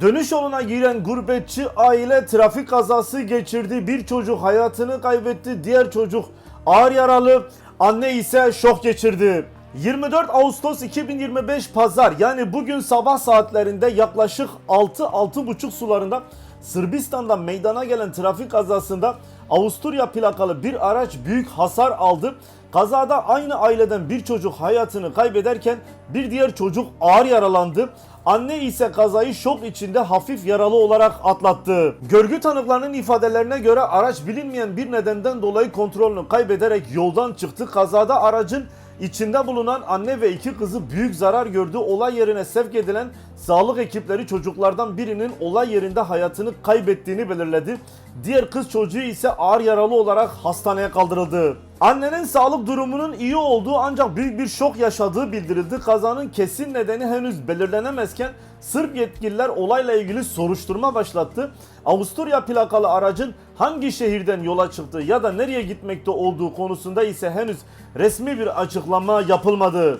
Dönüş yoluna giren gurbetçi aile trafik kazası geçirdi. Bir çocuk hayatını kaybetti. Diğer çocuk ağır yaralı. Anne ise şok geçirdi. 24 Ağustos 2025 Pazar yani bugün sabah saatlerinde yaklaşık 6-6.30 sularında Sırbistan'da meydana gelen trafik kazasında Avusturya plakalı bir araç büyük hasar aldı. Kazada aynı aileden bir çocuk hayatını kaybederken bir diğer çocuk ağır yaralandı. Anne ise kazayı şok içinde hafif yaralı olarak atlattı. Görgü tanıklarının ifadelerine göre araç bilinmeyen bir nedenden dolayı kontrolünü kaybederek yoldan çıktı. Kazada aracın İçinde bulunan anne ve iki kızı büyük zarar gördü. Olay yerine sevk edilen sağlık ekipleri çocuklardan birinin olay yerinde hayatını kaybettiğini belirledi. Diğer kız çocuğu ise ağır yaralı olarak hastaneye kaldırıldı. Annenin sağlık durumunun iyi olduğu ancak büyük bir şok yaşadığı bildirildi. Kazanın kesin nedeni henüz belirlenemezken Sırp yetkililer olayla ilgili soruşturma başlattı. Avusturya plakalı aracın hangi şehirden yola çıktığı ya da nereye gitmekte olduğu konusunda ise henüz resmi bir açıklama yapılmadı.